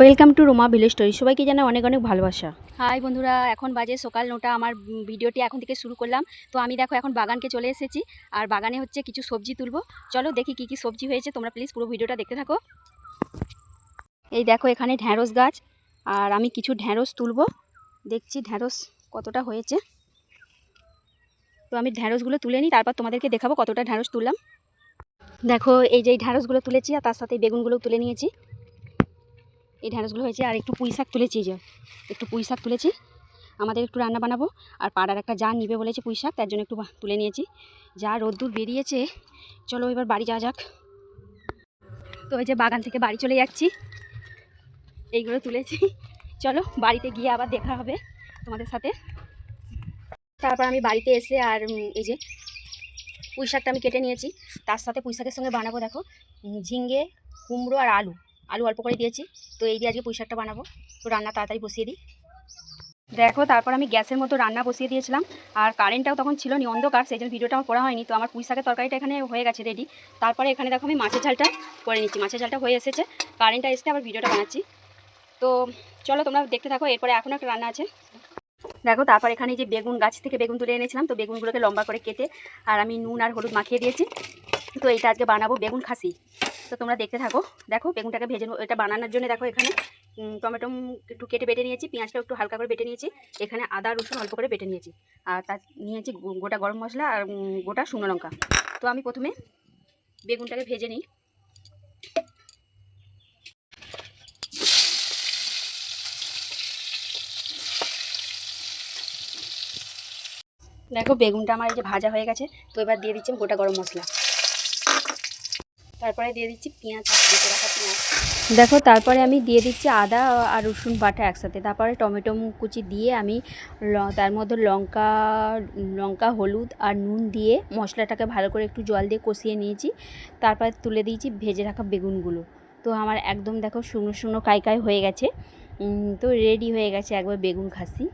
Welcome to Roma village story. সবাইকে জানাই অনেক অনেক ভালোবাসা। হাই বন্ধুরা, এখন বাজে সকাল নটা। আমার ভিডিওটি এখন থেকে শুরু করলাম। তো আমি দেখো এখন বাগানকে চলে এসেছি। আর বাগানে হচ্ছে কিছু সবজি তুলবো। চলো দেখি কি কি সবজি হয়েছে। তোমরা প্লিজ পুরো ভিডিওটা দেখতে থাকো। এই দেখো এখানে ঢ্যাঁড়স গাছ। আর আমি কিছু ঢ্যাঁড়স তুলবো। দেখছি ঢ্যাঁড়স কতটা হয়েছে। তো আমি ঢ্যাঁড়সগুলো তুলে নিই। তারপর তোমাদেরকে দেখাবো কতটা ঢ্যাঁড়স তুললাম। দেখো, এই যে ঢ্যাঁড়সগুলো তুলেছি। আর তার সাথে এই বেগুনগুলো তুলে নিয়েছি। এই ঢ্যাঁড়সগুলো হয়েছে, আর একটু পুঁই শাক তুলেছি যে। একটু পুঁই শাক তুলেছি, আমাদের একটু রান্না বানাবো। আর পাড়ার একটা যা নিবে বলেছে পুঁই শাক, তার জন্য একটু তুলে নিয়েছি। যা রোদ্দুর বেরিয়েছে, চলো এবার বাড়ি যাওয়া যাক। তো ওই যে বাগান থেকে বাড়ি চলে যাচ্ছি, এইগুলো তুলেছি। চলো বাড়িতে গিয়ে আবার দেখা হবে তোমাদের সাথে। তারপর আমি বাড়িতে এসে আর এই যে পুঁই শাকটা আমি কেটে নিয়েছি। তার সাথে পুঁই শাকের সঙ্গে বানাবো, দেখো ঝিঙ্গে কুমড়ো আর আলু। আলু অল্প করে দিয়েছি। তো এই দিয়ে আজকে পুঁই শাকটা বানাবো। তো রান্না তাড়াতাড়ি বসিয়ে দিই। দেখো, তারপর আমি গ্যাসের মতো রান্না বসিয়ে দিয়েছিলাম। আর কারেন্টটাও তখন ছিল নি অন্ধকার সেই জন্য ভিডিওটা আমার করা হয়নি। তো আমার পুঁই শাকের তরকারিটা এখানে হয়ে গেছে রেডি তারপরে এখানে দেখো আমি মাছের ঝালটা করে নিচ্ছি। মাছের ঝালটা হয়ে এসেছে। কারেন্টটা এসে আবার ভিডিওটা বানাচ্ছি। তো চলো, তোমরা দেখতে থাকো, এরপরে এখন একটা রান্না আছে। দেখো, তারপর এখানে যে বেগুন গাছ থেকে বেগুন তুলে এনেছিলাম। তো বেগুনগুলোকে লম্বা করে কেটে, আর আমি নুন আর হলুদ মাখিয়ে দিয়েছি। তো এইটা আজকে বানাবো বেগুন খাসি। তো তোমরা দেখতে থাকো। দেখো, বেগুনটাকে ভেজে। এটা বানানোর জন্য দেখো এখানে টমেটো একটু কেটে বেটে নিয়েছি পেঁয়াজটা একটু হালকা করে বেটে নিয়েছি। এখানে আদা, রসুন অল্প করে বেটে নিয়েছি। আর তার, নিয়েছি গোটা গরম মশলা আর গোটা শুকনো লঙ্কা। তো আমি প্রথমে বেগুনটাকে ভেজে নিই। দেখো, বেগুনটা আমার এই যে ভাজা হয়ে গেছে। তো এবার দিয়ে দিচ্ছি গোটা গরম মশলা। তারপরে দিয়ে দিচ্ছি পেঁয়াজ রাখা পেঁয়াজ। দেখো, তারপরে আমি দিয়ে দিচ্ছি আদা আর রসুন বাটা একসাথে। তারপরে টমেটো কুচি দিয়ে আমি তার মধ্যে লঙ্কা লঙ্কা, হলুদ আর নুন দিয়ে মশলাটাকে ভালো করে একটু জল দিয়ে কষিয়ে নিয়েছি। তারপরে তুলে দিয়েছি ভেজে রাখা বেগুনগুলো। তো আমার একদম দেখো শুকনো শুকনো কাই হয়ে গেছে। তো রেডি হয়ে গেছে একবার বেগুন খাসি।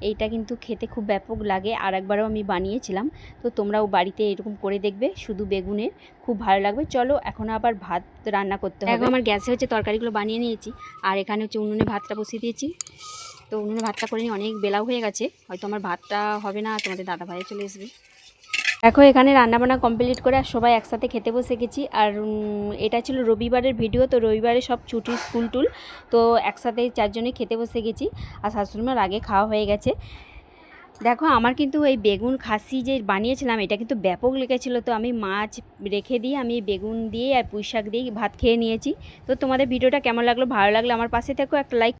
এইটা কিন্তু খেতে খুব ব্যাপক লাগে। আর একবারও আমি বানিয়েছিলাম। তো তোমরাও বাড়িতে এরকম করে দেখবে, শুধু বেগুনের। খুব ভালো লাগবে। চলো, এখন আবার ভাত রান্না করতে হবে। আমার গ্যাসে হচ্ছে তরকারিগুলো বানিয়ে নিয়েছি। আর এখানে হচ্ছে উনুনে ভাতটা বসিয়ে দিয়েছি। তো উনুনে ভাতটা করে নিয়ে অনেক বেলাও হয়ে গেছে। হয়তো আমার ভাতটা হবে না, তোমাদের দাদা ভাইয়ে চলে আসবে দেখো এখানে রান্নাবান্না কমপ্লিট করে আর সবাই একসাথে খেতে বসে গেছি। আর এটা ছিল রবিবারের ভিডিও তো রবিবারে সব ছুটি স্কুল টুল তো একসাথে চারজনে খেতে বসে গেছি। আর শাশুড়িমার আগে খাওয়া হয়ে গেছে। দেখো, আমার কিন্তু এই বেগুন খাসি যে বানিয়েছিলাম, এটা কিন্তু ব্যাপক লেগেছিলো। তো আমি মাছ রেখে দিয়ে আমি বেগুন দিয়ে আর পুঁই শাক দিয়ে ভাত খেয়ে নিয়েছি। তো তোমাদের ভিডিওটা কেমন লাগল, ভালো লাগল আমার পাশে থেকো একটা লাইক